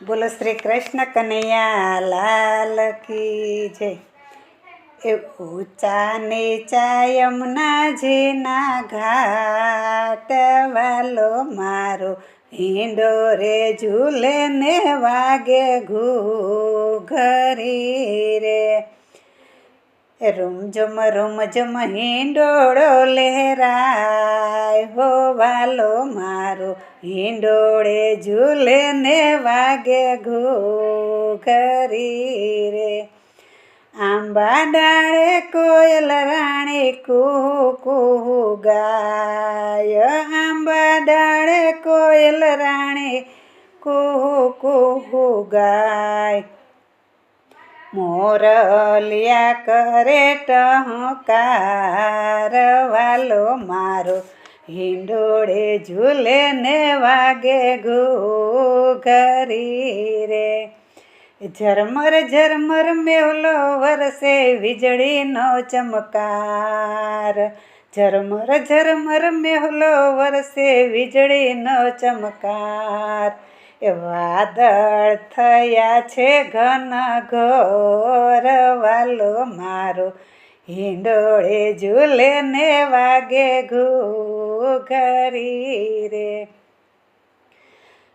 બોલો શ્રી કૃષ્ણ કનૈયા, લાલ કી જય. એ ઊંચા નીચા યમુનાજીના ઘાટ વાલો મારો હિંડોરે ઝૂલે ને વાગે ઘરી રે. રૂમઝમ રૂમઝમ હિંડોળો લહેરાય હો વાલો મારો. હિંડોળે ઝૂલે ને વાગે કરી રે. આંબા ડાળે કોયલ રાણી કુહુ કુહુ ગાય. આંબા ડાળે કોયલ રાણી કુહુ કુહુ ગાય. મોરલિયા કરે ટહકાર વાલો મારો. હિંડોળે ઝૂલે ને વાગે ઘરી રે. ઝરમર ઝરમર મેવલો વરસે વીજળીનો ચમકાર. ઝરમર ઝરમર મેહલો વરસે વીજળીનો ચમકાર. એ વાદળ થયા છે ઘન ઘોર, વાલો મારો હિંડોળે ઝૂલે ને વાગે ઘરી રે.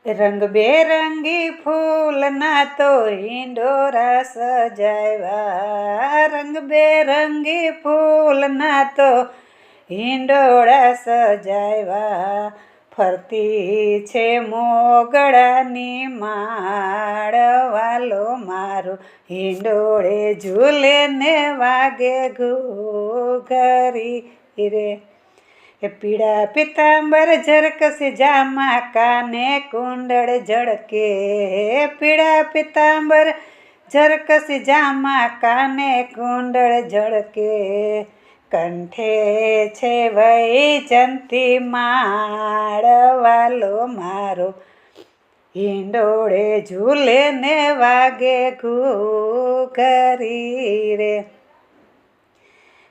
રંગબેરંગી ફૂલના તો હિંડોરા સજાવ્યા. રંગબેરંગી ફૂલના તો હિંડોળા સજાવ્યા. ફરતી છે મોગળાની માળ, વાલો મારો હિંડોળે ઝૂલે ને વાગે ઘરી રે. એ પીળા પિતાંબર ઝરકસી જામા કાને કુંડળ ઝળકે. પીળા પિતાંબર ઝરકસી જામા કાને કુંડળ ઝળકે. કંઠે છે વૈજંતી માળવાલો મારો. હિંડોળે ઝૂલે ને વાગે ઘૂઘરી રે.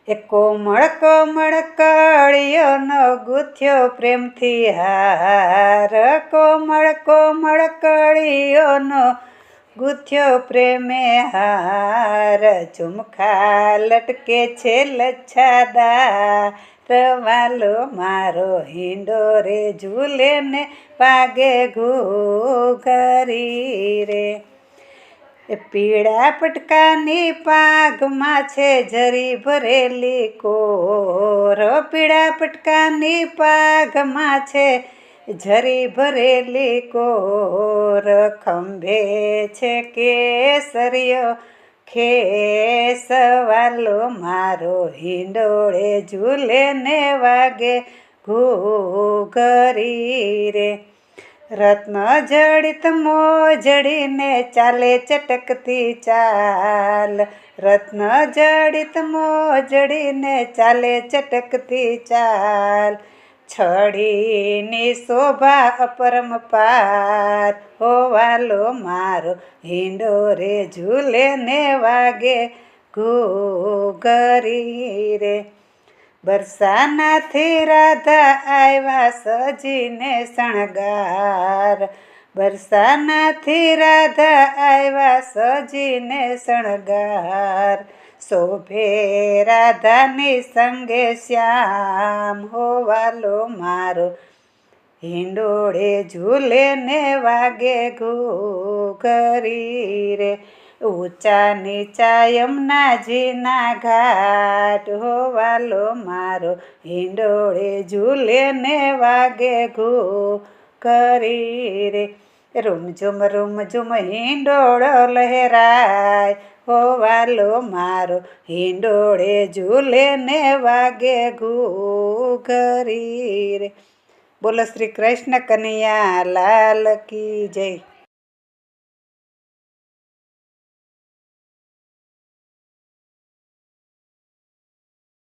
એ કોમળ કોમળ કળિયોનો ગુથ્યો પ્રેમથી હાર. કોમળ કોમળ કળિયોનો ગુથ્યો પ્રેમે હાર ઝુમખા લટકે છે લચ્છાદા. વાલો મારો હિંડોરે ઝૂલે ને પાગે ઘરી રે. પીળા પટકાની પાગમાં છે જરી ભરેલી કોર. પીળા પટકાની પાગમાં છે જરી ભરેલી કોર ખંભે છે કેસરિયો. ખેસવાલો મારો હિંડોળે ઝૂલે ને વાગે. ઘરી રે રત્ન જડિત મોજડીને ચાલે ચટકતી ચાલ. રત્ન જડિત મોજડીને ચાલે ચટકતી ચાલ. છડીની શોભા અપરમ પાર. હોવાલો મારો હિંડોરે ઝૂલે ને વાગે ઘોગરી રે. બરસાનાથી રાધા આવ્યા સજીને શણગાર. બરસાનાથી રાધા આવ્યા સજીને શણગાર. શોભે રાધાની સંગે શ્યામ હોવાલો મારો. હિંડોળે ઝૂલે ને વાગે ઘરી રે. ઊંચા નીચા યમુનાજીના ઘાટ હોવાલો મારો. હિંડોળે ઝૂલે ને વાગે ઘો કરી રે રૂમઝુમ રૂમઝુમ હિંડોળો લહેરાય હોવાલો મારો હિંડોળે ઝૂલે ને વાગે ઘરી રે બોલો શ્રી કૃષ્ણ કનૈયા લાલ કી જય